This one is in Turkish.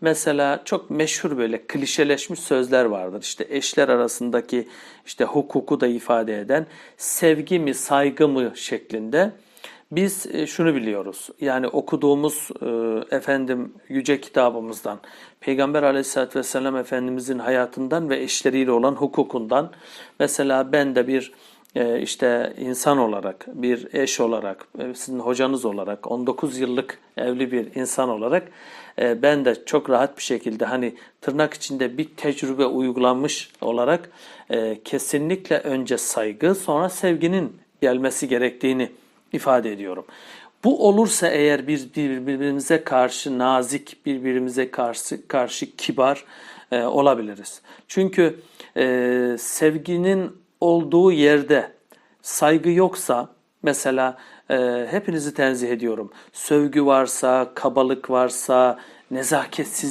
Mesela çok meşhur böyle klişeleşmiş sözler vardır. İşte eşler arasındaki işte hukuku da ifade eden sevgi mi saygı mı şeklinde. Biz e, şunu biliyoruz. Yani okuduğumuz e, efendim yüce kitabımızdan, Peygamber Aleyhisselatü Vesselam Efendimizin hayatından ve eşleriyle olan hukukundan mesela ben de bir işte insan olarak, bir eş olarak, e, sizin hocanız olarak, 19 yıllık evli bir insan olarak e, ben de çok rahat bir şekilde hani tırnak içinde bir tecrübe uygulanmış olarak e, kesinlikle önce saygı sonra sevginin gelmesi gerektiğini ifade ediyorum. Bu olursa eğer biz birbirimize karşı nazik, birbirimize karşı karşı kibar e, olabiliriz. Çünkü e, sevginin olduğu yerde saygı yoksa mesela e, hepinizi tenzih ediyorum. Sövgü varsa, kabalık varsa, nezaketsiz